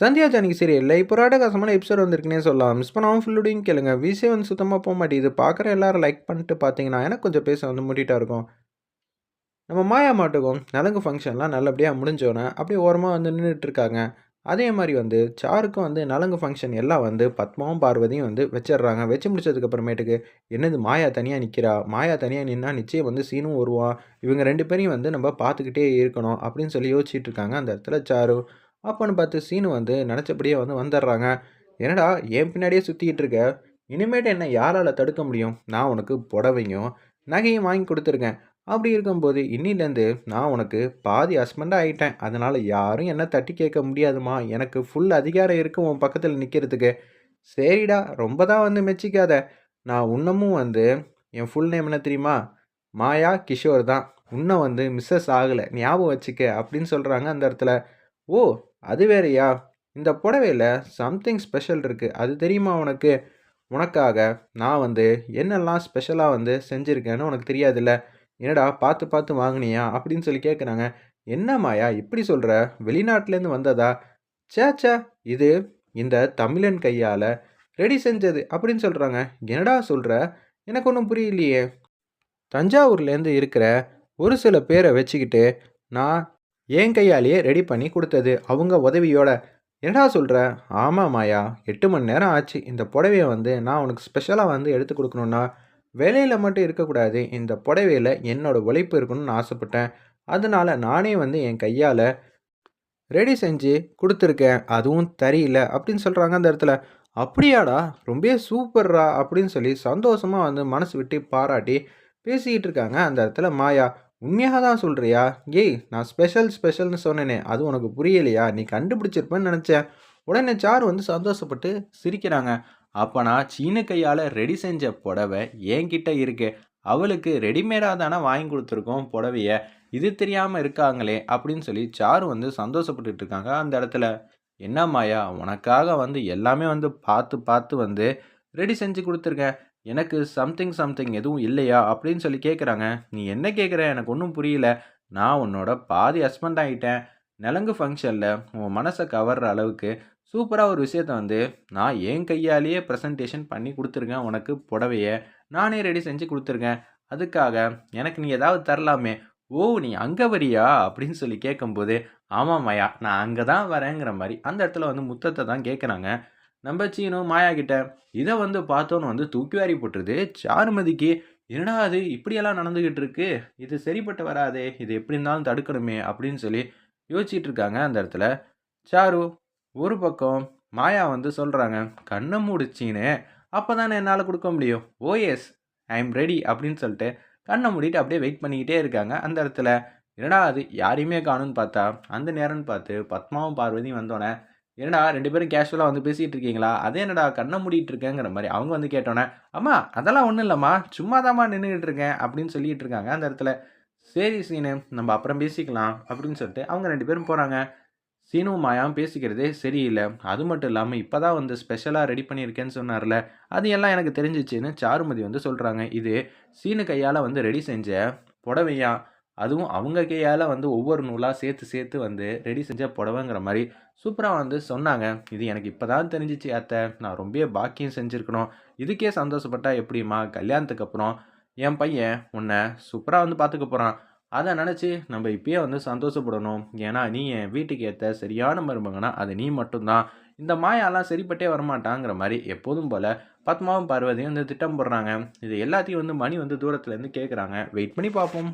சந்தியா ஜானிக்கு சீரியலில் இப்போ ராடகாசமான எபிசோட் வந்திருக்குன்னே சொல்லலாம். மிஸ் பண்ணாமல் ஃபுல்லுடையும் கேளுங்க. விசே வந்து சுத்தமாக போக மாட்டேங்குது. பார்க்குற எல்லாரும் லைக் பண்ணிட்டு பார்த்தீங்கன்னா எனக்கு கொஞ்சம் பேச வந்து முட்டிட்டா இருக்கும். நம்ம மாயா மாட்டுக்கும் நலங்கு ஃபங்க்ஷன்லாம் நல்லபடியாக முடிஞ்சோன்னே அப்படியே ஓரமாக வந்து நின்றுட்டு இருக்காங்க. அதே மாதிரி வந்து சாருக்கும் வந்து நலங்கு ஃபங்க்ஷன் எல்லாம் வந்து பத்மாவும் பார்வதியும் வந்து வச்சிடுறாங்க. வச்சு முடிச்சதுக்கப்புறமேட்டுக்கு என்னது மாயா தனியாக நிற்கிறா மாயா தனியாக நின்னா நிச்சயம் வந்து சீனும் வருவான் இவங்க ரெண்டு பேரையும் வந்து நம்ம பார்த்துக்கிட்டே இருக்கணும் அப்படின்னு சொல்லி யோசிச்சுட்டு இருக்காங்க. அந்த இடத்துல சாரு அப்போன்னு பார்த்து சீனு வந்து நினச்சபடியே வந்து வந்துடுறாங்க. என்னடா என் பின்னாடியே சுற்றிக்கிட்டு இருக்க? இனிமேட்டு என்ன யாரால் தடுக்க முடியும்? நான் உனக்கு புடவையும் நகையும் வாங்கி கொடுத்துருக்கேன். அப்படி இருக்கும்போது இன்னிலேருந்து நான் உனக்கு பாதி ஹஸ்பண்டாக ஆகிட்டேன் அதனால் யாரும் என்ன தட்டி கேட்க முடியாதுமா எனக்கு ஃபுல் அதிகாரம் இருக்குது உன் பக்கத்தில் நிற்கிறதுக்கு சரிடா ரொம்ப தான் வந்து மெச்சிக்காத. நான் இன்னமும் வந்து என் ஃபுல் நேம் என்ன தெரியுமா? மாயா கிஷோர் தான். இன்னும் வந்து மிஸ்ஸஸ் ஆகலை. ஞாபகம் வச்சுக்க அப்படின்னு சொல்கிறாங்க அந்த இடத்துல. ஓ அது வேறயா? இந்த புடவையில் சம்திங் ஸ்பெஷல் இருக்குது அது தெரியுமா உனக்கு? உனக்காக நான் வந்து என்னெல்லாம் ஸ்பெஷலாக வந்து செஞ்சுருக்கேன்னு உனக்கு தெரியாதுல்ல? என்னடா பார்த்து பார்த்து வாங்கினியா? அப்படின்னு சொல்லி கேட்குறாங்க என்னம்மாயா இப்படி சொல்கிற வெளிநாட்டிலேருந்து வந்ததா? சேச்சா இது இந்த தமிழன் கையால் ரெடி செஞ்சது அப்படின்னு சொல்கிறாங்க என்னடா சொல்கிற எனக்கு ஒன்றும் புரியலையே. தஞ்சாவூர்லேருந்து இருக்கிற ஒரு சில பேரை வச்சுக்கிட்டு நான் என் கையாலேயே ரெடி பண்ணி கொடுத்தது. அவங்க உதவியோட என்னடா சொல்கிற ஆமாம் மாயா. எட்டு மணி நேரம் ஆச்சு. இந்த புடவையை வந்து நான் உனக்கு ஸ்பெஷலாக வந்து எடுத்து கொடுக்கணுன்னா வேலையில் மட்டும் இருக்கக்கூடாது. இந்த புடவையில் என்னோடய உழைப்பு இருக்கணும்னு ஆசைப்பட்டேன். அதனால் நானே வந்து என் கையால் ரெடி செஞ்சு கொடுத்துருக்கேன். அதுவும் தெரியல அப்படின்னு சொல்கிறாங்க அந்த இடத்துல. அப்படியாடா. ரொம்ப சூப்பர்ரா. அப்படின்னு சொல்லி சந்தோஷமாக வந்து மனசு விட்டு பாராட்டி பேசிக்கிட்டு இருக்காங்க அந்த இடத்துல மாயா. உண்மையாக தான் சொல்கிறியா ஏய் நான் ஸ்பெஷல் ஸ்பெஷல்னு சொன்னேனே அது உனக்கு புரியலையா? நீ கண்டுபிடிச்சிருப்பேன்னு நினச்சேன். உடனே சார் வந்து சந்தோஷப்பட்டு சிரிக்கிறாங்க. அப்போ நான் சீன கையால் ரெடி செஞ்ச புடவை என்கிட்ட இருக்கு. அவளுக்கு ரெடிமேடாக தானே வாங்கி கொடுத்துருக்கோம் புடவையை. இது தெரியாமல் இருக்காங்களே அப்படின்னு சொல்லி சாரு வந்து சந்தோஷப்பட்டுட்டு இருக்காங்க அந்த இடத்துல. என்ன மாயா உனக்காக வந்து எல்லாமே வந்து பார்த்து பார்த்து வந்து ரெடி செஞ்சு கொடுத்துருக்கேன். எனக்கு சம்திங் சம்திங் எதுவும் இல்லையா அப்படின்னு சொல்லி கேட்குறாங்க நீ என்ன கேட்குற எனக்கு ஒன்றும் புரியல. நான் உன்னோட பாதி ஹஸ்பண்ட் ஆகிட்டேன் நிலங்கு ஃபங்க்ஷனில் உன் மனசை கவர்ற அளவுக்கு சூப்பராக ஒரு விஷயத்த வந்து நான் என் கையாலேயே ப்ரெசன்டேஷன் பண்ணி கொடுத்துருக்கேன் உனக்கு புடவையை. நானே ரெடி செஞ்சு கொடுத்துருக்கேன். அதுக்காக எனக்கு நீ ஏதாவது தரலாமே. ஓ நீ அங்கே வரியா? அப்படின்னு சொல்லி கேட்கும்போது ஆமாம் மாயா நான் அங்கே தான் வரேங்கிற மாதிரி அந்த இடத்துல வந்து முத்தத்தை தான் கேட்குறாங்க நம்ம சீனு மாயா கிட்ட இதை வந்து பார்த்தோன்னு வந்து தூக்கி வாரி போட்டுருது. சாருமதிக்கு என்னடா அது இப்படியெல்லாம் நடந்துக்கிட்டு இருக்கு இது சரிப்பட்டு வராதே. இது எப்படி இருந்தாலும் தடுக்கணுமே. அப்படின்னு சொல்லி யோசிச்சுட்டு இருக்காங்க அந்த இடத்துல. சாரு ஒரு பக்கம் மாயா வந்து சொல்கிறாங்க கண்ணை மூடிச்சின்னு அப்போ தானே என்னால் கொடுக்க முடியும்? Oh yes I am ready. அப்படின்னு சொல்லிட்டு கண்ணை மூடிட்டு அப்படியே வெயிட் பண்ணிக்கிட்டே இருக்காங்க அந்த இடத்துல. என்னடா அது? யாரையுமே காணும்னு பார்த்தா? அந்த நேரம்னு பார்த்து பத்மாவும் பார்வதியும் வந்தோடனே என்னடா ரெண்டு பேரும் கேஷுவலாக வந்து பேசிகிட்டு இருக்கீங்களா அதே என்னடா கண்ணை மூடிட்டு இருக்கேங்கிற மாதிரி அவங்க வந்து கேட்டோன்னே அம்மா அதெல்லாம் ஒன்றும் இல்லைம்மா சும்மா தாம்மா நின்றுக்கிட்டு இருக்கேன் அப்படின்னு சொல்லிட்டு இருக்காங்க அந்த இடத்துல. சரி சீனு நம்ம அப்புறம் பேசிக்கலாம் அப்படின்னு சொல்லிட்டு அவங்க ரெண்டு பேரும் போகிறாங்க சீனும் மாயாவும் பேசிக்கிறதே சரியில்லை. அது மட்டும் இல்லாமல் இப்போ தான் வந்து ஸ்பெஷலாக ரெடி பண்ணியிருக்கேன்னு சொன்னார்ல. அது எல்லாம் எனக்கு தெரிஞ்சிச்சுன்னு சாருமதி வந்து சொல்கிறாங்க இது சீனு கையால் வந்து ரெடி செஞ்ச புடவையாக அதுவும் அவங்க கையால் வந்து ஒவ்வொரு நூலாக சேர்த்து சேர்த்து வந்து ரெடி செஞ்ச புடவைங்கிற மாதிரி சூப்பராக வந்து சொன்னாங்க. இது எனக்கு இப்போ தான் தெரிஞ்சிச்சு அத்தை. நான் ரொம்ப பாக்கியம் செஞ்சுருக்கணும். இதுக்கே சந்தோஷப்பட்டா எப்படிம்மா? கல்யாணத்துக்கு அப்புறம் என் பையன் உன்னை சூப்பராக வந்து பார்த்துக்க போகிறான் அதை நினச்சி நம்ம இப்பயே வந்து சந்தோஷப்படணும். ஏன்னா நீ என் வீட்டுக்கு ஏற்ற சரியான மருமகனா அது நீ மட்டும்தான். இந்த மாயாலாம் சரிப்பட்டே வரமாட்டாங்கிற மாதிரி எப்போதும் போல் பத்மாவும் பார்வதியும் வந்து திட்டம் போடுறாங்க. இது எல்லாத்தையும் வந்து மணி வந்து தூரத்துலேருந்து கேட்குறாங்க வெயிட் பண்ணி பார்ப்போம்.